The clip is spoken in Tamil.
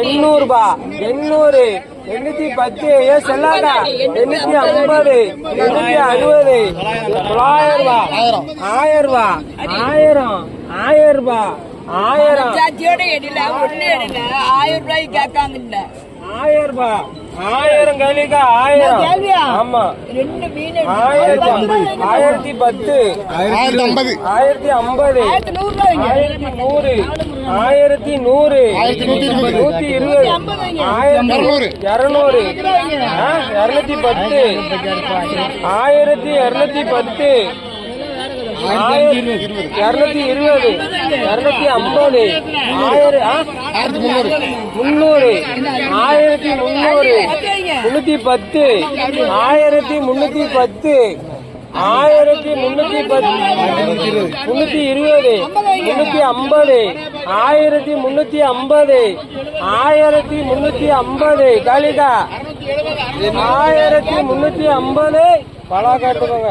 எண்ணூறுபா. எண்ணூறு. எண்ணூத்தி பத்து. ஏ சொல்லாடா எண்ணூத்தி ஐம்பது. எண்ணூத்தி அறுபது. தொள்ளாயிரம் ரூபா ஆயிரம். ரூபா ஆயிரம். ஆயிரம் ரூபா ஆயிரம் ஆயிரம் ரூபாய்க்கு கேட்காம இல்ல ஆயிரம் ரூபா ஆயிரம். கலிக்கா ஆயிரம்? ஆமா. ரெண்டு மீன் ஆயிரத்தி ஆயிரத்தி பத்து. ஆயிரத்தி ஐம்பது. ஆயிரத்தி ஐம்பது. ஆயிரத்தி நூறு. ஆயிரத்தி நூறு. நூத்தி இருபது. ஆயிரத்தி இருநூறு. இருநூத்தி பத்து. ஆயிரத்தி இருநூத்தி பத்து. இருநூத்தி இருபது. இருநூத்தி ஐம்பது. ஆயிரம் முன்னூறு ஆயிரத்தி முன்னூறு முன்னூத்தி பத்து. ஆயிரத்தி முன்னூத்தி பத்து. ஆயிரத்தி முன்னூத்தி பத்து முன்னூத்தி இருபது முன்னூத்தி ஐம்பது ஆயிரத்தி முன்னூத்தி ஐம்பது ஆயிரத்தி முன்னூத்தி ஐம்பது காளிகா ஆயிரத்தி முன்னூத்தி ஐம்பது. பலா காட்டுக்கோங்க